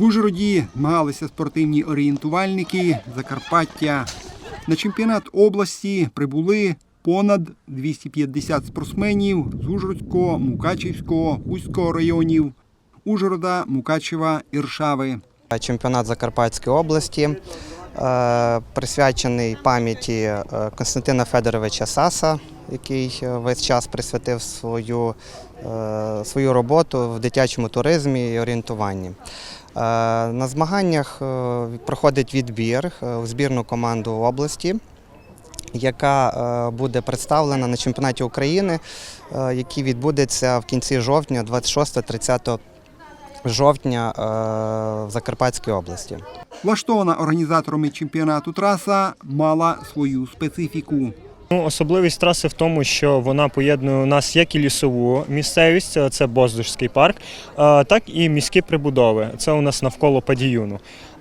В Ужгороді змагалися спортивні орієнтувальники Закарпаття. На чемпіонат області прибули понад 250 спортсменів з Ужгородського, Мукачівського, Хуського районів, Ужгорода, Мукачева, Іршави. Чемпіонат Закарпатської області е, присвячений пам'яті е, Константина Федоровича Саса, який е, весь час присвятив свою, е, свою роботу в дитячому туризмі і орієнтуванні. Е, На змаганнях проходить відбір в збірну команду області, яка буде представлена на чемпіонаті України, який відбудеться в кінці жовтня, 26-30 жовтня в Закарпатській області. Влаштована організаторами чемпіонату траса мала свою специфіку. Ну, особливість траси в тому, що вона поєднує у нас як і лісову місцевість, е, це Боздужський парк, е, так і міські прибудови. Це у нас навколо Падіюну.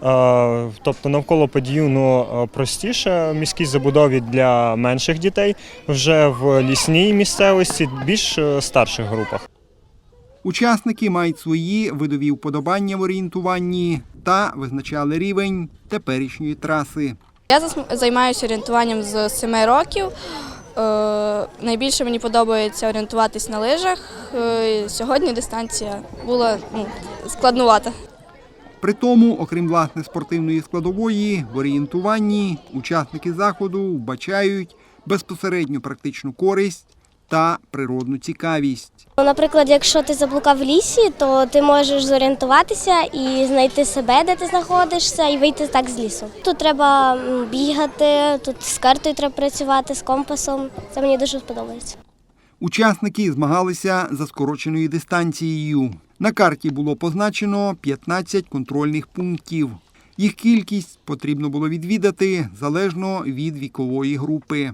Е, Тобто навколо Падіюну простіше міській забудові для менших дітей, вже в лісній місцевості більш старших групах. Учасники мають свої видові вподобання в орієнтуванні та визначали рівень теперішньої траси. Я займаюся орієнтуванням з 7 років. Е, найбільше мені подобається орієнтуватись на лижах. Е, сьогодні дистанція була ну, складнувата. При тому, окрім власне спортивної складової, в орієнтуванні учасники заходу вбачають безпосередню практичну користь та природну цікавість. Ну, Наприклад, якщо ти заблукав в лісі, то ти можеш зорієнтуватися і знайти себе, де ти знаходишся, і вийти так з лісу. Тут треба бігати, тут з картою треба працювати, з компасом. Це мені дуже сподобається. Учасники змагалися за скороченою дистанцією. На карті було позначено 15 контрольних пунктів. Їх кількість потрібно було відвідати залежно від вікової групи.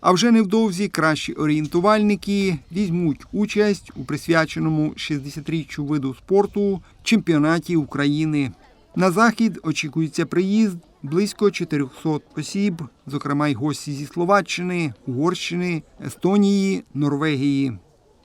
А вже невдовзі кращі орієнтувальники візьмуть участь у присвяченому 60-річчю виду спорту чемпіонаті України. На захід очікується приїзд близько 400 осіб, зокрема й гості зі Словаччини, Угорщини, Естонії, Норвегії.